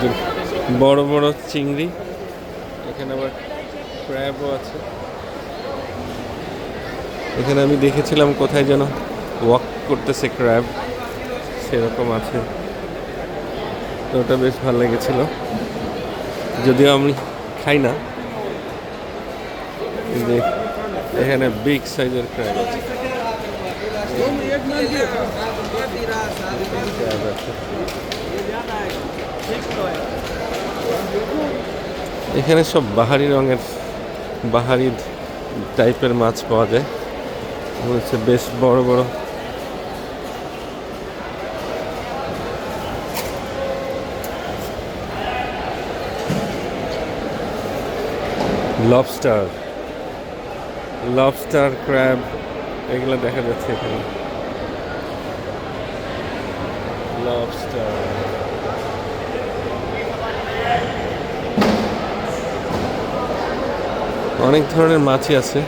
যে বড় বড় চিংড়ি। এখানে আবার ক্র্যাবও আছে। এখানে আমি দেখেছিলাম কোথায় যেন ওয়াক করতেছে ক্র্যাব সেরকম আছে। তো ওটা বেশ ভালো লেগেছিল। যদিও আমি খাই না। যে এখানে বিগ সাইজের ক্র্যাব আছে। ক্র্যাব আছে। এখানে সব বাহারি রঙের, বাহারি টাইপের মাছ পাওয়া যায়। হচ্ছে বেশ বড় বড়। লবস্টার লবস্টার ক্র্যাব এগুলো দেখা যাচ্ছে এখানে। লবস্টার অনেক ধরনের মাছই আছে।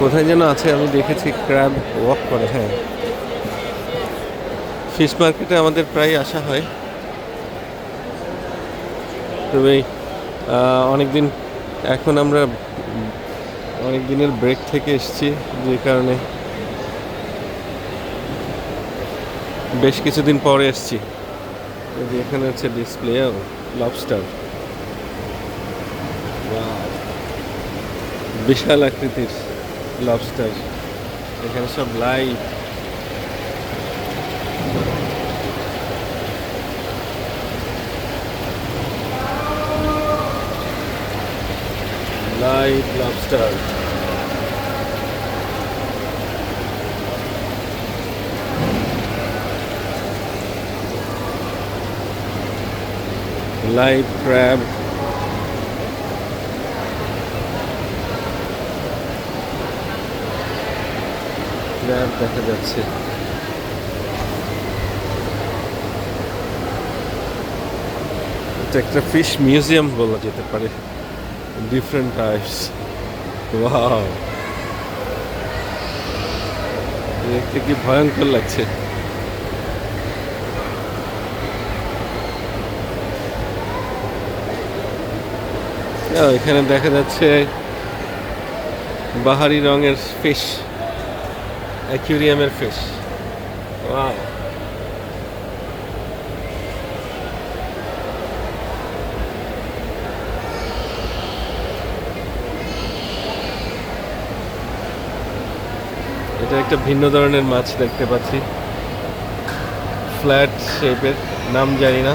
কোথায় যেন আছে, আমি দেখেছি ক্র্যাব ওয়াক করে হ্যাঁ। ফিশ মার্কেটে আমাদের প্রায় আসা হয়। তবে অনেক দিন এখন আমরা অনেক দিনের ব্রেক থেকে এসেছি, যে কারণে বেশ কিছুদিন পরে এসেছি। এখানে হচ্ছে ডিসপ্লে লবস্টার বিশাল আকৃতির লবস্টার এখানে সব live lobster live crab crab দেখা যাচ্ছে। এটা একটা ফিশ মিউজিয়াম বলা যেতে পারে। ডিফারেন্ট টাইপস ওয়াও দেখতে কি ভয়ঙ্কর লাগছে এখানে দেখা যাচ্ছে বাহারি রঙের ফিশ অ্যাকুরিয়ামের ফিশ ওয়াও এটা একটা ভিন্ন ধরনের মাছ দেখতে পাচ্ছি। ফ্ল্যাট শেপের নাম জানি না।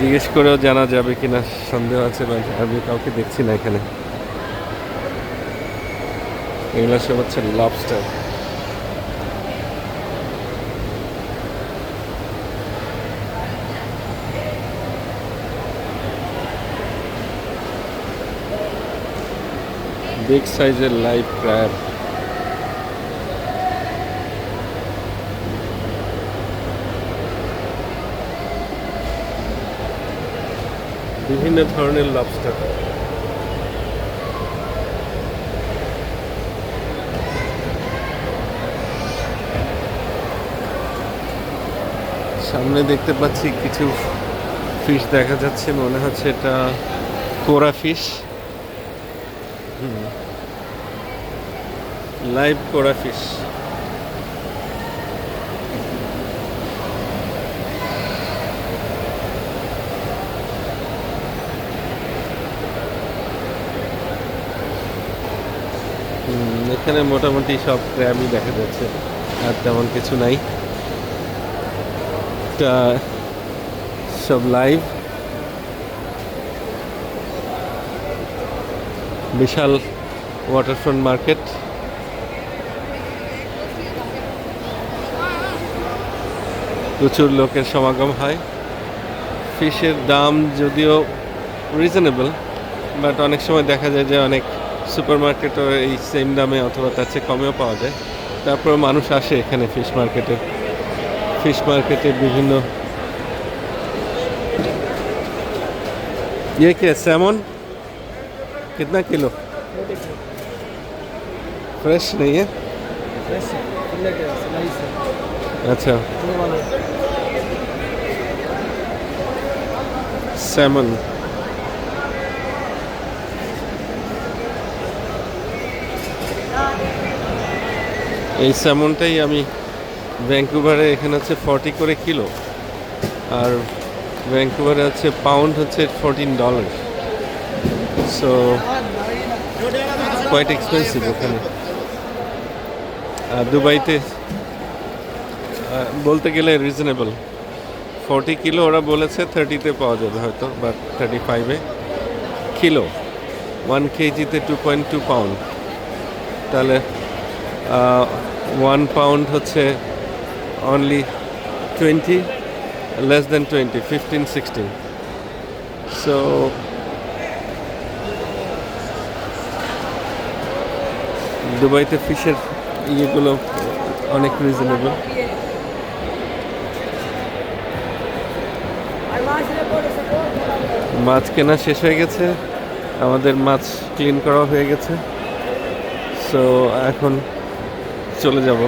জিজ্ঞেস করেও জানা যাবে কিনা, সন্দেহ আছে আমি কাউকে দেখছি না এখানে। এগুলো সব হচ্ছে লবস্টার বিগ সাইজের লাইভ ক্র্যাব বিভিন্ন ধরনের লবস্টার সামনে দেখতে পাচ্ছি কিছু ফিশ দেখা যাচ্ছে, মনে হচ্ছে এটা কোরা ফিশ লাইভ কোরা ফিশ এখানে মোটামুটি সব ক্র্যাবই দেখা যাচ্ছে, আর তেমন কিছু নাই। তা, সব লাইভ বিশাল ওয়াটারফ্রন্ট মার্কেট প্রচুর লোকের সমাগম হয়। ফিশের দাম যদিও রিজনেবল বাট অনেক সময় দেখা যায় যে অনেক সুপার মার্কেটও এই সেম দামে অথবা তার চেয়ে কমেও পাওয়া যায় তারপর মানুষ আসে এখানে ফিশ মার্কেটে ফিশ মার্কেটে বিভিন্ন ये क्या सैमन कितना किलो फ्रेश नहीं है अच्छा স্যামন এই স্যামনটাই আমি ভ্যাঙ্কুভারে এখানে হচ্ছে ফর্টি করে কিলো। আর ভ্যাঙ্কুভারে হচ্ছে পাউন্ড হচ্ছে fourteen dollar so quite expensive ওখানে। আর দুবাইতে বলতে গেলে রিজনেবল ফর্টি কিলো ওরা বলেছে থার্টিতে পাওয়া যাবে হয়তো বা থার্টি ফাইভে কিলো ওয়ান কেজিতে টু পয়েন্ট টু পাউন্ড তাহলে ওয়ান পাউন্ড হচ্ছে only twenty less than twenty fifteen sixteen so দুবাইতে ফিশের ইয়েগুলো অনেক রিজনেবল মাছ কেনা শেষ হয়ে গেছে। আমাদের মাছ ক্লিন করা হয়ে গেছে। সো এখন চলে যাব।